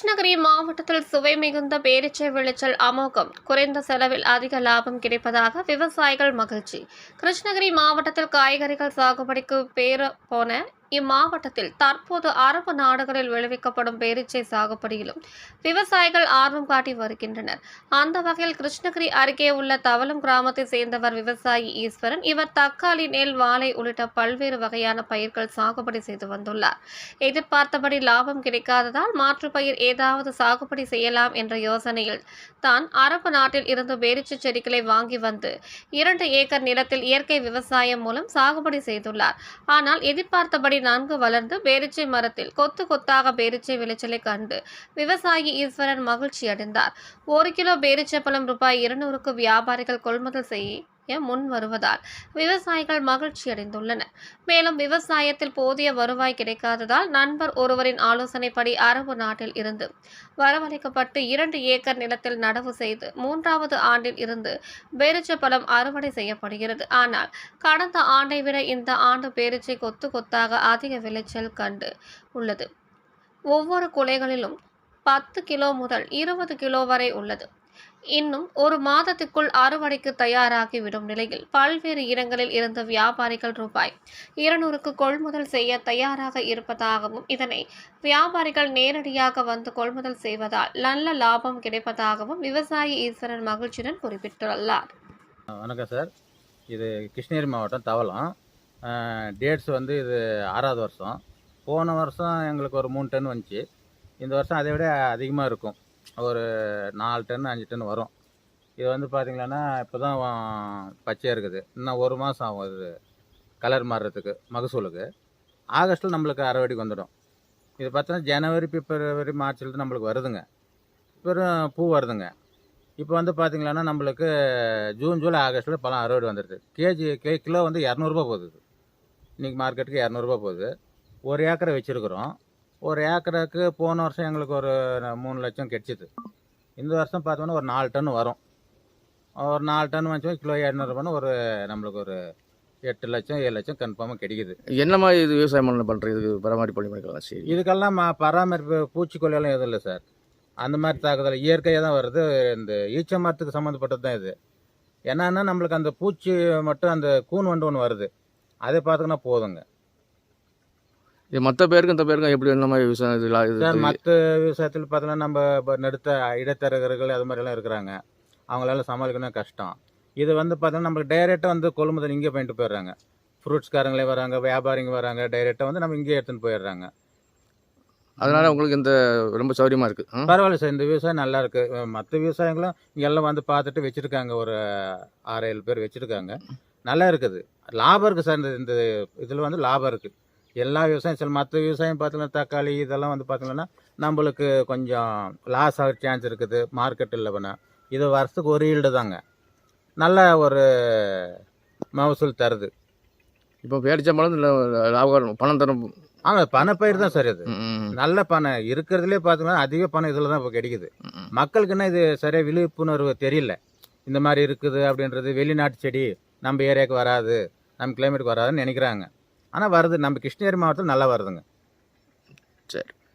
கிருஷ்ணகிரி மாவட்டத்தில் சுவை மிகுந்த பேரிச்சை விளைச்சல் அமோகம். குறைந்த செலவில் அதிக லாபம் கிடைப்பதாக விவசாயிகள் மகிழ்ச்சி. கிருஷ்ணகிரி மாவட்டத்தில் காய்கறிகள் சாகுபடிக்கு பேர போன இம்மாவட்டத்தில் தற்போது அரபு நாடுகளில் விளைவிக்கப்படும் பேரிச்சை சாகுபடியிலும் விவசாயிகள் ஆர்வம் காட்டி வருகின்றனர். அந்த வகையில் கிருஷ்ணகிரி அருகே உள்ள தவளம் கிராமத்தை சேர்ந்தவர் விவசாயி ஈஸ்வரன் இவர் தக்காளி நெல் வாழை உள்ளிட்ட பல்வேறு வகையான பயிர்கள் சாகுபடி செய்து வந்துள்ளார். எதிர்பார்த்தபடி லாபம் கிடைக்காததால் மாற்று பயிர் ஏதாவது சாகுபடி செய்யலாம் என்ற யோசனையில் தான் அரபு நாட்டில் இருந்து பேரிச்சை செடிகளை வாங்கி வந்து இரண்டு ஏக்கர் நிலத்தில் இயற்கை விவசாயம் மூலம் சாகுபடி செய்துள்ளார். ஆனால் எதிர்பார்த்தபடி நன்கு வளர்ந்து பேரிச்சை மரத்தில் கொத்து கொத்தாக பேரிச்சை விளைச்சலை கண்டு விவசாயி ஈஸ்வரன் மகிழ்ச்சி அடைந்தார் ஒரு கிலோ பேரிச்சை பழம் ரூபாய் இருநூறுக்கு வியாபாரிகள் கொள்முதல் செய்ய முன் வருவதால் விவசாயிகள் மகிழ்ச்சி அடைந்துள்ளனர். மேலும் விவசாயத்தில் போதிய வருவாய் கிடைக்காததால் நண்பர் ஒருவரின் ஆலோசனைப்படி அரபு நாட்டில் இருந்து வரவழைக்கப்பட்டு இரண்டு ஏக்கர் நிலத்தில் நடவு செய்து மூன்றாவது ஆண்டில் இருந்து பேரிச்சை பழம் அறுவடை செய்யப்படுகிறது. ஆனால் கடந்த ஆண்டை விட இந்த ஆண்டு பேரிச்சை கொத்து கொத்தாக அதிக விளைச்சல் கண்டு உள்ளது. ஒவ்வொரு குலைகளிலும் பத்து கிலோ முதல் இருபது கிலோ வரை உள்ளது. இன்னும் ஒரு மாதத்துக்குள் அறுவடைக்கு தயாராகிவிடும் நிலையில் பல்வேறு இடங்களில் இருந்த வியாபாரிகள் ரூபாய் இருநூறுக்கு கொள்முதல் செய்ய தயாராக இருப்பதாகவும் இதனை வியாபாரிகள் நேரடியாக வந்து கொள்முதல் செய்வதால் நல்ல லாபம் கிடைப்பதாகவும் விவசாயி ஈஸ்வரன் மகிழ்ச்சியுடன் குறிப்பிட்டுள்ளார். வணக்கம் சார். இது கிருஷ்ணகிரி மாவட்டம் தவளம். டேட்ஸ் வந்து இது ஆறாவது வருஷம். போன வருஷம் எங்களுக்கு ஒரு மூணு டன் வந்துச்சு. இந்த வருஷம் அதை விட அதிகமாக இருக்கும். ஒரு நாலு டன் அஞ்சு டன் வரும். இது வந்து பார்த்திங்கன்னா இப்போ தான் பச்சையாக இருக்குது. இன்னும் ஒரு மாதம் ஆகும் இது கலர் மாறுறதுக்கு மகசூலுக்கு. ஆகஸ்ட்டில் நம்மளுக்கு அறுவடைக்கு வந்துடும். இது பார்த்தோன்னா ஜனவரி பிப்ரவரி மார்ச்லேருந்து நம்மளுக்கு வருதுங்க. வெறும் பூ வருதுங்க. இப்போ வந்து பார்த்திங்கன்னா நம்மளுக்கு ஜூன் ஜூலை ஆகஸ்ட்டில் பழம் அறுவடை வந்துடுது கேஜி கே கிலோ வந்து இரநூறுபா போகுது. இன்றைக்கி மார்க்கெட்டுக்கு இரநூறுபா போகுது. ஒரு ஏக்கரை வச்சுருக்குறோம். ஒரு ஏக்கருக்கு போன வருஷம் எங்களுக்கு ஒரு மூணு லட்சம் கிடச்சிது. இந்த வருஷம் பார்த்தோன்னா ஒரு நாலு டன் வரும். ஒரு நாலு டன் வச்சோம் கிலோ இரநூறுபான்னு ஒரு நம்மளுக்கு ஒரு எட்டு லட்சம் ஏழு லட்சம் கன்ஃபார்மாக கிடைக்குது. என்ன மாதிரி இது விவசாயம் பண்ண பண்ணுறது இதுக்கு பராமரிப்பு பண்ணி பண்ணிக்கலாம் சரி. இதுக்கெல்லாம் பராமரிப்பு பூச்சிக்கொல்லியெல்லாம் எதுவும் இல்லை சார். அந்த மாதிரி தாக்குதல் இயற்கையாக தான் வருது. இந்த ஈச்ச மரத்துக்கு சம்மந்தப்பட்டது தான் இது. என்னன்னா நம்மளுக்கு அந்த பூச்சி மட்டும் அந்த கூன் வண்டு ஒன்று வருது. அதை பார்த்துக்கினா போதுங்க. இது மற்ற பேருக்கும் இந்த பேருக்கும் எப்படி என்ன மாதிரி விவசாயம் இது லா- இது சார் மற்ற விவசாயத்தில் பார்த்தீங்கன்னா நம்ம இப்போ நடுத்த இடைத்தரகர்கள் அது மாதிரிலாம் இருக்கிறாங்க. அவங்களால சமாளிக்கணும் கஷ்டம். இது வந்து பார்த்தீங்கன்னா நம்மளுக்கு டைரெக்டாக வந்து கொள்முதல் இங்கே பண்ணிட்டு போயிடுறாங்க. ஃப்ரூட்ஸ்காரங்களே வராங்க வியாபாரிங்க வராங்க டைரெக்டாக வந்து நம்ம இங்கே எடுத்துன்னு போயிடுறாங்க. அதனால உங்களுக்கு இந்த ரொம்ப சௌரியமா இருக்கு. ஆ? பரவாயில்ல சார் இந்த விவசாயம் நல்லா இருக்கு. மற்ற விவசாயங்களும் இங்க எல்லாம் வந்து பார்த்துட்டு வச்சிருக்காங்க. ஒரு ஆறு ஏழு பேர் வச்சிருக்காங்க. நல்லா இருக்குது. லாபம் இருக்கு சார் இந்த இந்த இதில் வந்து லாபம் இருக்கு. எல்லா விவசாயம் சில மற்ற விவசாயம் பார்த்தீங்கன்னா தக்காளி இதெல்லாம் வந்து பார்த்தீங்கன்னா நம்மளுக்கு கொஞ்சம் லாஸ் ஆகிற சான்ஸ் இருக்குது. மார்க்கெட் இல்லை பண்ண இது வருஷத்துக்கு ஒரு ஈல்டு தாங்க. நல்ல ஒரு மகசூல் தருது. இப்போ பேரிச்சம்பழம் இல்லை லாபகரம் பணம் தரும். ஆமாம் பணப்பயிர் தான் சார் ம், நல்ல பணம். இருக்கிறதுலே பார்த்தீங்கன்னா அதிக பணம் இதில் தான் இப்போ கிடைக்குது. மக்களுக்கு என்ன இது சரியாக விழிப்புணர்வு தெரியல. இந்த மாதிரி இருக்குது அப்படின்றது வெளிநாட்டு செடி நம்ம ஏரியாவுக்கு வராது. நம்ம கிளைமேட்டுக்கு வராதுன்னு நினைக்கிறாங்க. ஆனால் வருது. நம்ம கிருஷ்ணகிரி மாவட்டத்தில் நல்லா வருதுங்க. சரி.